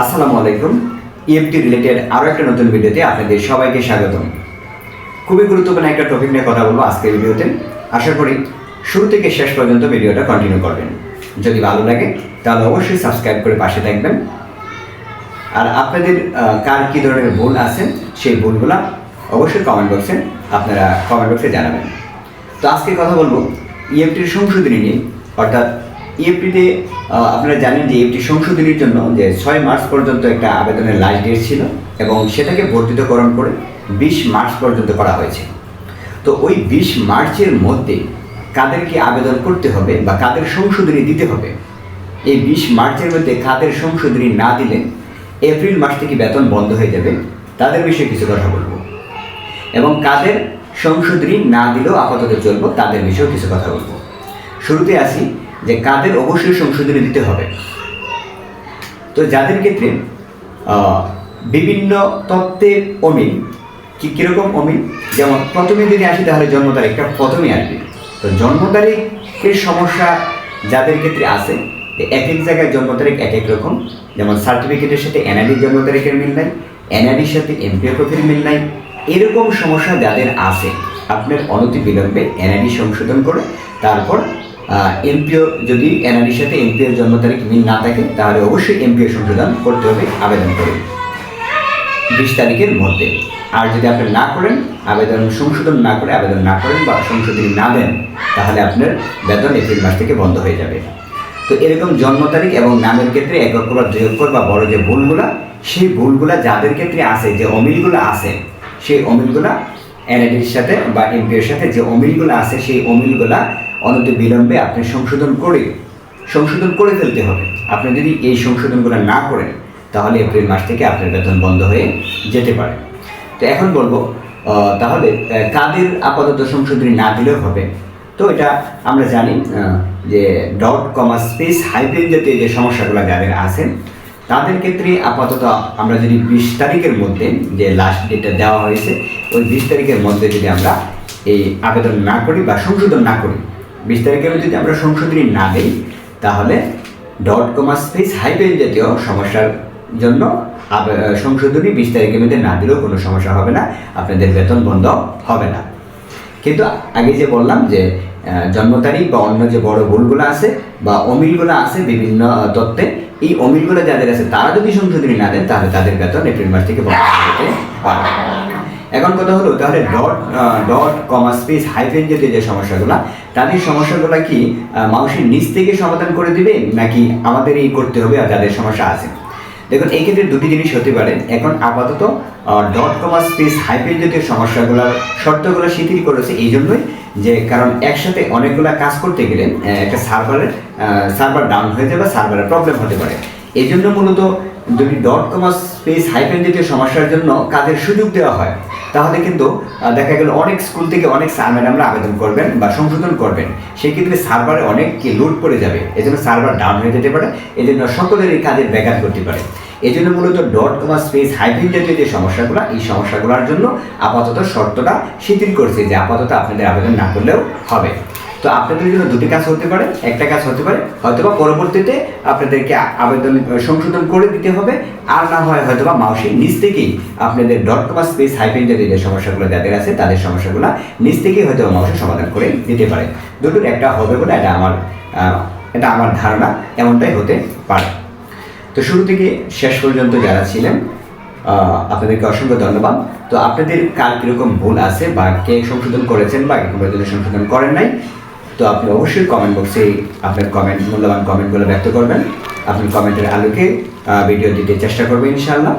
আসসালামু আলাইকুম। EFT related আরও একটা নতুন ভিডিওতে আপনাদের সবাইকে স্বাগতম। খুবই গুরুত্বপূর্ণ একটা টপিক নিয়ে কথা বলব আজকের ভিডিওতে। আশা করি শুরু থেকে শেষ পর্যন্ত ভিডিওটা কন্টিনিউ করবেন। যদি ভালো লাগে, তাহলে অবশ্যই সাবস্ক্রাইব করে পাশে থাকবেন। আর আপনাদের কার কী ধরনের ভুল আছে, সেই ভুলগুলো অবশ্যই কমেন্ট বক্সে আপনারা কমেন্ট বক্সে জানাবেন। তো আজকে কথা বলব ইএফটির সংশোধনী নিয়ে, অর্থাৎ ইএফটিতে আপনারা জানেন যে ইএফটি সংশোধনীর জন্য যে ছয় মার্চ পর্যন্ত একটা আবেদনের লাস্ট ডেট ছিল এবং সেটাকে বর্ধিতকরণ করে বিশ মার্চ পর্যন্ত করা হয়েছে। তো ওই বিশ মার্চের মধ্যে কাদেরকে আবেদন করতে হবে বা কাদের সংশোধনী দিতে হবে, এই বিশ মার্চের মধ্যে কাদের সংশোধনী না দিলে এপ্রিল মাস থেকে বেতন বন্ধ হয়ে যাবে, তাদের বিষয়ে কিছু কথা বলব। এবং কাদের সংশোধনী না দিলেও আপাতত চলবো, তাদের বিষয়েও কিছু কথা বলব। শুরুতে আসি যে কাদের অবশ্যই সংশোধনী দিতে হবে। তো যাদের ক্ষেত্রে বিভিন্ন তত্ত্বের অমিল, কি কীরকম অমিল? যেমন প্রথমে যদি আসি তাহলে জন্ম তারিখটা প্রথমে আসবে। তো জন্ম তারিখের সমস্যা যাদের ক্ষেত্রে আছে এক এক জায়গায় জন্ম তারিখ এক এক রকম। যেমন সার্টিফিকেটের সাথে এনআইডির জন্ম তারিখের মিল নাই, এনআইডির সাথে এমপিও কপির মিল নাই, এরকম সমস্যা যাদের আছে, আপনার অনতি বিলম্বে এনআইডি সংশোধন করে, তারপর এমপিও যদি এনআইডির সাথে এমপিওর জন্ম তারিখ মিল না থাকে, তাহলে অবশ্যই এমপিও সংশোধন করতে হবে, আবেদন করে বিশ তারিখের মধ্যে। আর যদি আপনি না করেন, আবেদন সংশোধন না করে আবেদন না করেন বা সংশোধনী না দেন, তাহলে আপনার বেতন এপ্রিল মাস থেকে বন্ধ হয়ে যাবে। তো এরকম জন্ম তারিখ এবং নামের ক্ষেত্রে এক অক্ষর বা দুই অক্ষর বা বড় যে ভুলগুলা, সেই ভুলগুলা যাদের ক্ষেত্রে আছে, যে অমিলগুলো আছে, সেই অমিলগুলা এনআইডির সাথে বা এমপির সাথে যে অমিলগুলো আছে, সেই অমিলগুলা অনন্ত বিলম্বে আপনি সংশোধন করে সংশোধন করে ফেলতে হবে। আপনি যদি এই সংশোধনগুলো না করেন, তাহলে এপ্রিল মাস থেকে আপনার বেতন বন্ধ হয়ে যেতে পারে। তো এখন বলব তাহলে কাদের আপাতত সংশোধনী না দিলেও হবে। তো এটা আমরা জানি যে ডট কমা স্পেস হাইপেন জাতীয় যে সমস্যাগুলো যাদের আছেন তাদের ক্ষেত্রে আপাতত আমরা যদি বিশ তারিখের মধ্যে যে লাস্ট ডেটটা দেওয়া হয়েছে, ওই বিশ তারিখের মধ্যে যদি আমরা এই আবেদন না করি বা সংশোধন না করি, বিশ তারিখের যদি আমরা সংশোধনী না দিই, তাহলে ডট কমা স্পেস হাইপেন জাতীয় সমস্যার জন্য সংশোধনী বিশ তারিখের মধ্যে না দিলেও কোনো সমস্যা হবে না, আপনাদের বেতন বন্ধ হবে না। কিন্তু আগে যে বললাম যে জন্ম তারিখ বা অন্য যে বড় ভুলগুলো আছে বা অমিলগুলো আছে বিভিন্ন তত্ত্বে এই অমিলগুলো যাদের আছে, তারা যদি সংশোধনী না দেন, তাহলে তাদের বেতন এপ্রিল মাস থেকে বন্ধ এখন কথা হলো, তাহলে dot dot, comma, space, hyphen জাতীয় যে সমস্যাগুলো, তাদের সমস্যাগুলো কি মানুষের নিচ থেকে সমাধান করে দিবে, নাকি আমাদের এই করতে হবে আর যাদের সমস্যা আছে? দেখুন, এই ক্ষেত্রে দুটি জিনিস হতে পারে। এখন আপাতত ডট কমা স্পেস হাইপেন জাতীয় সমস্যাগুলোর শর্তগুলো শিথিল করেছে এই জন্যই যে, কারণ একসাথে অনেকগুলো কাজ করতে গেলে একটা সার্ভারের সার্ভার ডাউন হয়ে যাবে সার্ভারের প্রবলেম হতে পারে। এই জন্য মূলত যদি ডট কমা স্পেস হাইপেন জাতীয় সমস্যার জন্য কাজের সুযোগ দেওয়া হয় তাহলে কিন্তু দেখা গেল অনেক স্কুল থেকে অনেক স্যার ম্যাডামরা আবেদন করবেন বা সংশোধন করবেন। সেক্ষেত্রে সার্ভারে অনেক কি লোড পড়ে যাবে। এই জন্য সার্ভার ডাউন হয়ে যেতে পারে। এজন্য জন্য সকলের এই কাজের ব্যাঘাত করতে পারে। এই জন্য মূলত ডট কমা স্পেস হাইফিন জাতীয় যে সমস্যাগুলো, এই সমস্যাগুলোর জন্য আপাতত শর্তটা শিথিল করছে যে আপাতত আপনাদের আবেদন না করলেও হবে। তো আপনাদের জন্য দুটি কাজ হতে পারে, একটা কাজ হতে পারে, হয়তোবা পরবর্তীতে আপনাদেরকে আবেদন সংশোধন করে দিতে হবে, আর না হয় হয়তোবা মাউসের নিচ থেকেই আপনাদের ডট কমা স্পেস হাইফেন জাতীয় যে সমস্যাগুলো যাদের আছে তাদের সমস্যাগুলো নিচ থেকেই হয়তো মাউসের সমাধান করে দিতে পারে। দুটোর একটা হবে বলে এটা আমার এটা আমার ধারণা, এমনটাই হতে পারে। তো শুরু থেকে শেষ পর্যন্ত যারা ছিলেন আপনাদেরকে অসংখ্য ধন্যবাদ। তো আপনাদের কার কীরকম ভুল আছে বা কে সংশোধন করেছেন বা কোনো সংশোধন করেন নাই তো আপনি অবশ্যই কমেন্ট বক্সে আপনার কমেন্ট মূল্যবান কমেন্টগুলো ব্যক্ত করবেন। আপনি কমেন্টের আলোকে ভিডিও দিতে চেষ্টা করবেন, ইনশাআল্লাহ।